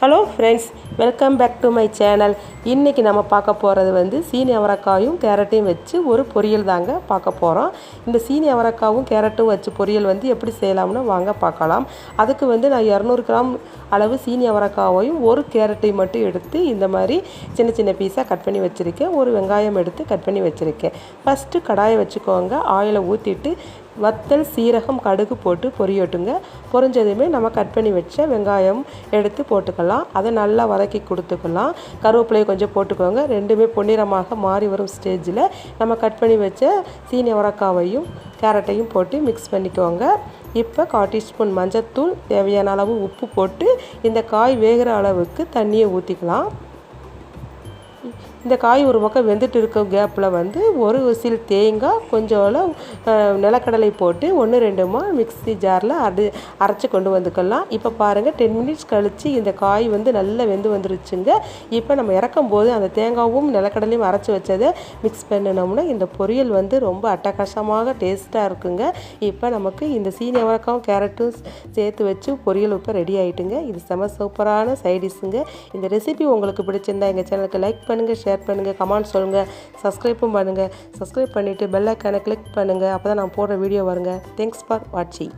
Hello friends welcome back to my channel இன்றைக்கி நம்ம பார்க்க போகிறது வந்து சீனி அவரக்காயும் கேரட்டையும் வச்சு ஒரு பொரியல் தாங்க பார்க்க போகிறோம் இந்த சீனி அவரைக்காவும் கேரட்டும் வச்சு பொரியல் வந்து எப்படி செய்யலாம்னு வாங்க பார்க்கலாம். அதுக்கு வந்து நான் இரநூறு கிராம் அளவு சீனி அவரக்காவையும் ஒரு கேரட்டையும் மட்டும் எடுத்து இந்த மாதிரி சின்ன சின்ன பீஸாக கட் பண்ணி வச்சுருக்கேன். ஒரு வெங்காயம் எடுத்து கட் பண்ணி வச்சுருக்கேன். ஃபஸ்ட்டு கடாயை வச்சுக்கோங்க. ஆயிலை ஊற்றிட்டு வத்தல் சீரகம் கடுகு போட்டு பொரியட்டுங்க பொரிஞ்சதுமே நம்ம கட் பண்ணி வச்ச வெங்காயம் எடுத்து போட்டுக்கலாம். அதை நல்லா வதக்கி கொடுத்துக்கலாம். கருவேப்பிலையை கொஞ்சம் போட்டுக்கோங்க. ரெண்டுமே பொன்னிறமாக மாறி வரும் ஸ்டேஜில் நம்ம கட் பண்ணி வச்ச சீனி உரக்காவையும் கேரட்டையும் போட்டு மிக்ஸ் பண்ணிக்கோங்க. இப்போ கால் டீஸ்பூன் மஞ்சத்தூள் தேவையான அளவு உப்பு போட்டு இந்த காய் வேகிற அளவுக்கு தண்ணியை ஊற்றிக்கலாம் இந்த காய் ஒரு பக்கம் வெந்துட்டு இருக்க கேப்பில் வந்து ஒரு விசில் தேங்காய் கொஞ்சம் நிலக்கடலை போட்டு ஒன்று ரெண்டுமா மிக்ஸி ஜாரில் அடி அரைச்சி கொண்டு வந்துக்கலாம். இப்போ பாருங்கள் டென் மினிட்ஸ் கழித்து இந்த காய் வந்து நல்லா வெந்து வந்துருச்சுங்க. இப்போ நம்ம இறக்கும் போது அந்த தேங்காவும் நிலக்கடலையும் அரைச்சி வச்சதை மிக்ஸ் பண்ணினோம்னா இந்த பொரியல் வந்து ரொம்ப அட்டகாசமாக டேஸ்ட்டாக இருக்குங்க. இப்போ நமக்கு இந்த சீனி அவரக்காவும் கேரட்டும் சேர்த்து வச்சு பொரியல் இப்போ ரெடி ஆகிட்டுங்க இது செம சூப்பரான சைடிஷுங்க இந்த ரெசிபி உங்களுக்கு பிடிச்சிருந்தா எங்கள் சேனலுக்கு லைக் பண்ணுங்கள் ஷேர் பண்ணுங்கள் கமெண்ட் சொல்லுங்கள் சப்ஸ்கிரைப்பும் பண்ணுங்கள் சப்ஸ்கிரைப் பண்ணிவிட்டு பெல்லைக்கானை கிளிக் பண்ணுங்கள் அப்போ தான் நான் போடுற வீடியோ வருங்க. தேங்க்ஸ் ஃபார் வாட்சிங்